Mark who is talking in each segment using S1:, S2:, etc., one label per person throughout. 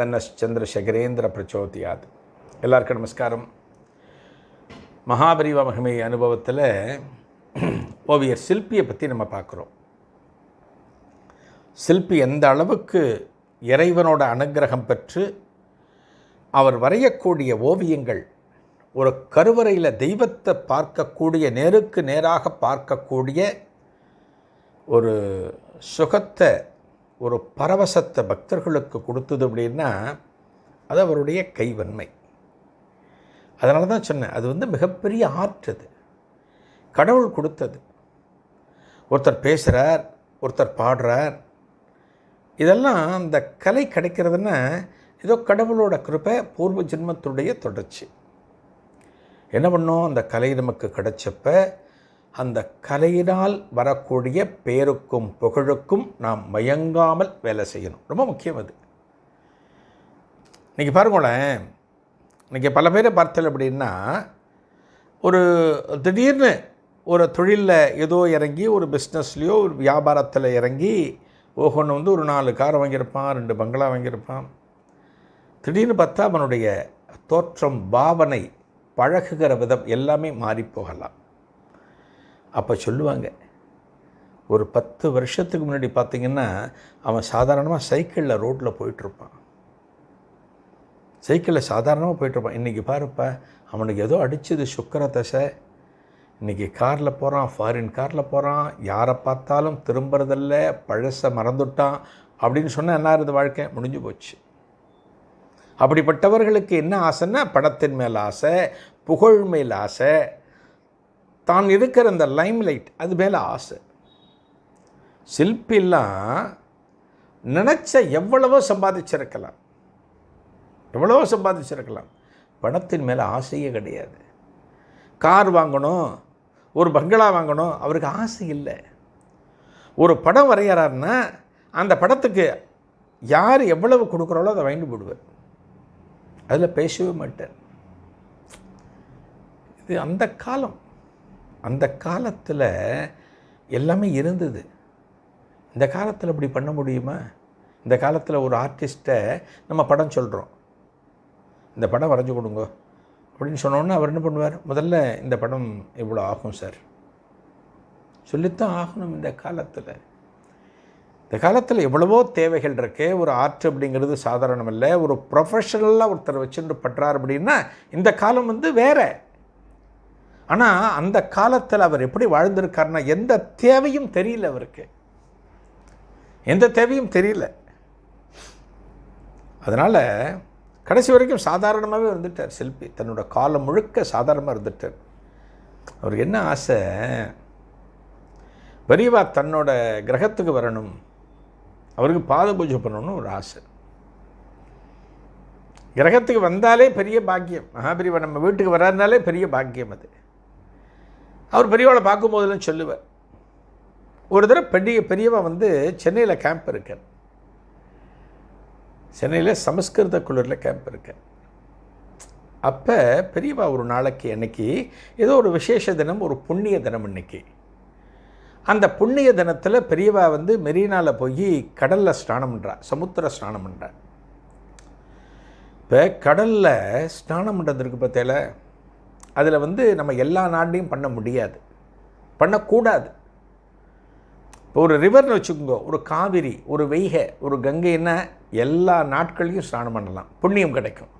S1: தன்னச்சந்திரசேகரேந்திர பிரச்சோதியாத் எல்லாருக்கும் நமஸ்காரம். மகாபரிவ மகிமை அனுபவத்தில் ஓவியர் சிற்பியை பற்றி நம்ம பார்க்குறோம். சிற்பி எந்த அளவுக்கு இறைவனோட அனுக்கிரகம் பெற்று அவர் வரையக்கூடிய ஓவியங்கள் ஒரு கருவறையில் தெய்வத்தை பார்க்கக்கூடிய நேருக்கு நேராக பார்க்கக்கூடிய ஒரு சுகத்தை ஒரு பரவசத்தை பக்தர்களுக்கு கொடுத்தது அப்படின்னா அது அவருடைய கைவன்மை. அதனால தான் சொன்னேன் அது வந்து மிகப்பெரிய ஆர்ட் அது. கடவுள் கொடுத்தது. ஒருத்தர் பேசுகிறார் ஒருத்தர் பாடுறார். இதெல்லாம் அந்த கலை கிடைக்கிறதுன்னா ஏதோ கடவுளோட கிருபை பூர்வ ஜென்மத்துடைய தொடர்ச்சி. என்ன பண்ணோம்? அந்த கலை நமக்கு கிடைச்சப்ப அந்த கலையினால் வரக்கூடிய பேருக்கும் புகழுக்கும் நாம் மயங்காமல் வேலை செய்யணும். ரொம்ப முக்கியம் அது. இன்றைக்கி பாருங்களேன் இன்றைக்கி பல பேரை பார்த்தல் அப்படின்னா ஒரு திடீர்னு ஒரு தொழிலில் ஏதோ இறங்கி ஒரு பிஸ்னஸ்லேயோ ஒரு வியாபாரத்தில் இறங்கி ஒவ்வொன்று வந்து ஒரு நாலு கார் வாங்கியிருப்பான் ரெண்டு பங்களா வாங்கியிருப்பான். திடீர்னு பார்த்தா அவனுடைய தோற்றம் பாவனை பழகுகிற விதம் எல்லாமே மாறி போகலாம். அப்போ சொல்லுவாங்க. ஒரு பத்து வருஷத்துக்கு முன்னாடி பார்த்தீங்கன்னா அவன் சாதாரணமாக சைக்கிளில் ரோட்டில் போயிட்டுருப்பான். சைக்கிளில் சாதாரணமாக போயிட்டுருப்பான். இன்றைக்கி பாருப்பா அவனுக்கு ஏதோ அடிச்சது சுக்கர தசை. இன்றைக்கி காரில் போகிறான் ஃபாரின் காரில் போகிறான் யாரை பார்த்தாலும் திரும்புறதில்ல பழசை மறந்துட்டான் அப்படின்னு சொன்னால் என்ன இருது வாழ்க்கை? முடிஞ்சு போச்சு. அப்படிப்பட்டவர்களுக்கு என்ன ஆசைன்னா படத்தின் மேல் ஆசை புகழ் மேல் ஆசை தான் இருக்கிற அந்த லைம் லைட் அது மேலே ஆசை. சில்பிலாம் நினச்ச எவ்வளவோ சம்பாதிச்சிருக்கலாம். எவ்வளவோ சம்பாதிச்சிருக்கலாம். பணத்தின் மேலே ஆசையே கிடையாது. கார் வாங்கணும் ஒரு பங்களா வாங்கணும் அவருக்கு ஆசை இல்லை. ஒரு படம் வரைகிறாருன்னா அந்த படத்துக்கு யார் எவ்வளவு கொடுக்குறாலோ அதை வாங்கிட்டு போடுவார். அதில் பேசவே மாட்டார். இது அந்த காலம். அந்த காலத்தில் எல்லாமே இருந்தது. இந்த காலத்தில் இப்படி பண்ண முடியுமா? இந்த காலத்தில் ஒரு ஆர்டிஸ்ட்டை நம்ம படம் சொல்கிறோம் இந்த படம் வரைஞ்சி கொடுங்க. அப்படின்னு சொன்னோன்னே அவர் என்ன பண்ணுவார்? முதல்ல இந்த படம் இவ்வளோ ஆகும் சார். சொல்லித்தான் ஆகணும் இந்த காலத்தில். இந்த காலத்தில் எவ்வளவோ தேவைகள் இருக்கு ஒரு ஆர்ட் அப்படிங்கிறது சாதாரணம் இல்லை. ஒரு ப்ரொஃபஷனலாக ஒருத்தர் வச்சுட்டு பற்றார் அப்படின்னா இந்த காலம் வந்து வேறு. ஆனால் அந்த காலத்தில் அவர் எப்படி வாழ்ந்திருக்காருன்னா எந்த தேவையும் தெரியல அவருக்கு. எந்த தேவையும் தெரியல. அதனால் கடைசி வரைக்கும் சாதாரணமாகவே இருந்துட்டார் செல்பி. தன்னோட காலம் முழுக்க சாதாரணமாக இருந்துட்டார். அவருக்கு என்ன ஆசை? பெரியவா தன்னோட கிரகத்துக்கு வரணும். அவருக்கு பாத பூஜை பண்ணணும்னு ஒரு ஆசை. கிரகத்துக்கு வந்தாலே பெரிய பாக்கியம். மகாபிரிவா நம்ம வீட்டுக்கு வராதுனாலே பெரிய பாக்கியம் அது. அவர் பெரியவாளை பார்க்கும்போதெல்லாம் சொல்லுவார். ஒரு தடவை பெரிய பெரியவா வந்து சென்னையில் கேம்ப் இருக்கார் சென்னையில் சமஸ்கிருத குளிரில் கேம்ப் இருக்கார் அப்போ பெரியவா ஒரு நாளைக்கு அன்னைக்கு ஏதோ ஒரு விசேஷ தினம் ஒரு புண்ணிய தினம் இன்னைக்கு அந்த புண்ணிய தினத்தில் பெரியவா வந்து மெரினாவில் போய் கடலில் ஸ்நானம் பண்ணுறா சமுத்திர ஸ்நானம் பண்ணுறா இப்போ கடலில் ஸ்நானம் பண்ணுறதுக்கு பார்த்தால அதில் வந்து நம்ம எல்லா நாட்டையும் பண்ண முடியாது. பண்ணக்கூடாது. இப்போ ஒரு ரிவர்னு வச்சுக்கோங்க ஒரு காவிரி ஒரு வெய்கை ஒரு கங்கைன்னா எல்லா நாட்களையும் ஸ்நானம் பண்ணலாம். புண்ணியம் கிடைக்கும்.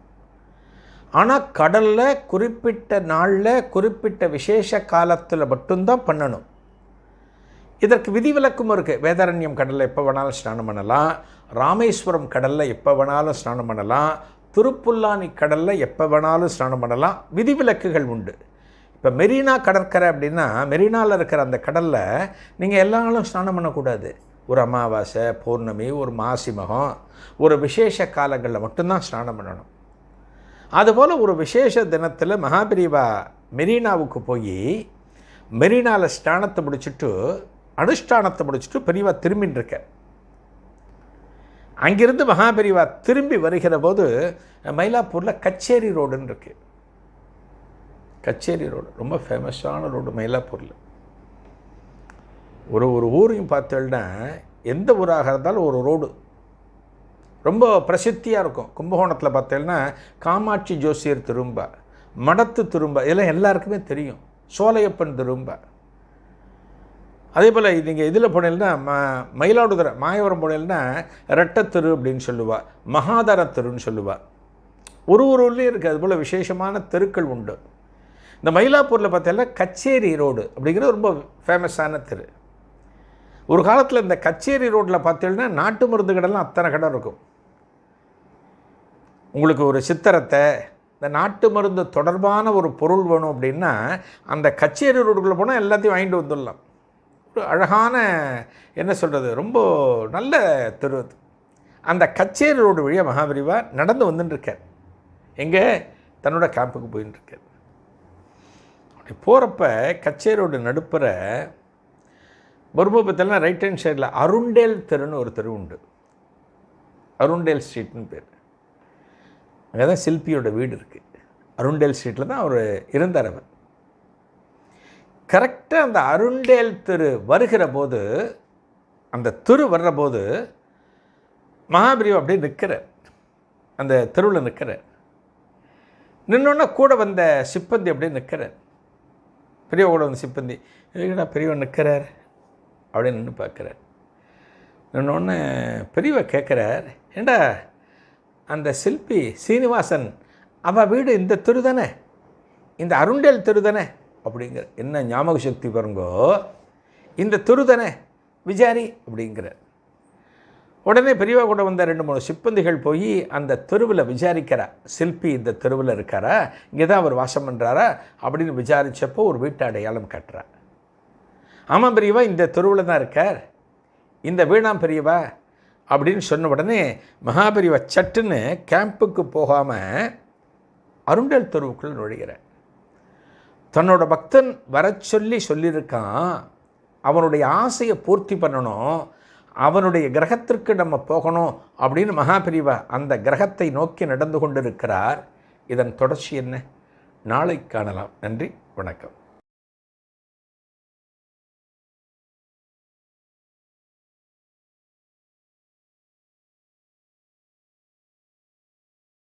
S1: ஆனால் கடலில் குறிப்பிட்ட நாளில் குறிப்பிட்ட விசேஷ காலத்தில் மட்டும்தான் பண்ணணும். இதற்கு விதிவிலக்கும் இருக்குது வேதாரண்யம் கடலில் எப்போ வேணாலும் ஸ்நானம் பண்ணலாம். ராமேஸ்வரம் கடலில் எப்போ வேணாலும் ஸ்நானம் பண்ணலாம். திருப்புல்லானி கடலில் எப்போ வேணாலும் ஸ்நானம் பண்ணலாம். விதிவிலக்குகள் உண்டு. இப்போ மெரினா கடற்கரை அப்படின்னா மெரினாவில் இருக்கிற அந்த கடலில் நீங்கள் எல்லா நாளும் ஸ்நானம் பண்ணக்கூடாது. ஒரு அமாவாசை பௌர்ணமி ஒரு மாசி மகம் ஒரு விசேஷ காலங்களில் மட்டும்தான் ஸ்நானம் பண்ணணும். அதுபோல் ஒரு விசேஷ தினத்தில் மகாபிரிவா மெரினாவுக்கு போய் மெரினாவில் ஸ்நானத்தை முடிச்சுட்டு அனுஷ்டானத்தை முடிச்சுட்டு பெரியவா திரும்பின்னு இருக்கேன் அங்கிருந்து மகாபெரிவா திரும்பி வருகிற போது மயிலாப்பூரில் கச்சேரி ரோடுன்னு இருக்கு. கச்சேரி ரோடு ரொம்ப ஃபேமஸான ரோடு மயிலாப்பூரில். ஒரு ஒரு ஊரையும் பார்த்தோன்னா எந்த ஊராக இருந்தாலும் ஒரு ரோடு. ரொம்ப பிரசித்தியாக இருக்கும். கும்பகோணத்தில் பார்த்தேன்னா காமாட்சி ஜோசியர் திரும்ப மடத்து திரும்ப இதெல்லாம் எல்லாருக்குமே தெரியும். சோலையப்பன் திரும்ப. அதே போல் நீங்கள் இதில் போனீங்கன்னா ம மயிலாடுதுறை மாயவரம் போனீங்கன்னா ரெட்டத்தெரு அப்படின்னு சொல்லுவாள் மகாதர தெருன்னு சொல்லுவாள் ஒரு ஒரு ஊர்லேயும் இருக்குது அதுபோல் விசேஷமான தெருக்கள் உண்டு. இந்த மயிலாப்பூரில் பார்த்தீங்கன்னா கச்சேரி ரோடு அப்படிங்கிறது ரொம்ப ஃபேமஸான தெரு. ஒரு காலத்தில் இந்த கச்சேரி ரோட்டில் பார்த்தீங்கன்னா நாட்டு மருந்து கடைலாம் அத்தனை கடை இருக்கும். உங்களுக்கு ஒரு சித்திரத்தை இந்த நாட்டு மருந்து தொடர்பான ஒரு பொருள் வேணும் அப்படின்னா அந்த கச்சேரி ரோடுக்குள்ளே போனால் எல்லாத்தையும் வாங்கிட்டு வந்துடலாம். அழகான என்ன சொல்கிறது ரொம்ப நல்ல தெரு அந்த கச்சேரி ரோடு வழியாக மகாபரிவா நடந்து வந்துட்டுருக்கார் எங்கே? தன்னோட கேம்புக்கு போயின்னு அப்படி போகிறப்ப கச்சேரி ரோடு நடுப்புற பருமபுரத்தில் ரைட் ஹேண்ட் சைடில் அருண்டேல் தெருன்னு ஒரு தெரு உண்டு. அருண்டேல் ஸ்ட்ரீட்னு பேர். அங்கே தான் சில்பியோட வீடு இருக்குது அருண்டேல் ஸ்ட்ரீட்டில் தான் அவர் இருந்தார் அவர். கரெக்டாக அந்த அருண்டேல் தெரு வருகிற போது அந்த திரு வர்ற போது மகாபிரிவா அப்படியே நிற்கிறார். அந்த தெருவில் நிற்கிறார். நின்னோன்னா கூட வந்த சிப்பந்தி அப்படியே நிற்கிறார். பெரிய கூட வந்த சிப்பந்தி எங்கடா பெரியவன் நிற்கிறார்? அப்படின்னு நின்று பார்க்குறார். நின்னோடனே பெரியவ கேட்குறார் ஏண்டா அந்த சில்பி சீனிவாசன் அவள் வீடு இந்த தெரு தானே? இந்த அருண்டேல் தெரு தானே? அப்படிங்கிற என்ன ஞாபக சக்தி பாருங்கோ இந்த தெரு தானே அப்படிங்கிறார். அப்படிங்கிற உடனே பெரியவா கூட வந்த ரெண்டு மூணு சிப்பந்திகள் போய் அந்த தெருவில் விசாரிக்கிறா சில்பி இந்த தெருவில் இருக்காரா? இங்கே தான் அவர் வாசம் பண்ணுறாரா அப்படின்னு விசாரித்தப்போ ஒரு வீட்டு அடையாளம் கட்டுறா ஆமாம் பெரியவா இந்த தெருவில் தான் இருக்கார். இந்த வீணாம் பெரியவா அப்படின்னு சொன்ன உடனே மகாபெரிவா சட்டுன்னு கேம்புக்கு போகாமல் அருண்டல் தெருவுக்குள்ளே நுழைகிறார். தன்னோட பக்தன் வரச் சொல்லி சொல்லியிருக்கான். அவனுடைய ஆசையை பூர்த்தி பண்ணணும். அவனுடைய கிரகத்திற்கு நம்ம போகணும் அப்படின்னு மகாபிரிவா அந்த கிரகத்தை நோக்கி நடந்து கொண்டிருக்கிறார். இதன் தொடர்ச்சி என்ன? நாளை காணலாம். நன்றி. வணக்கம்.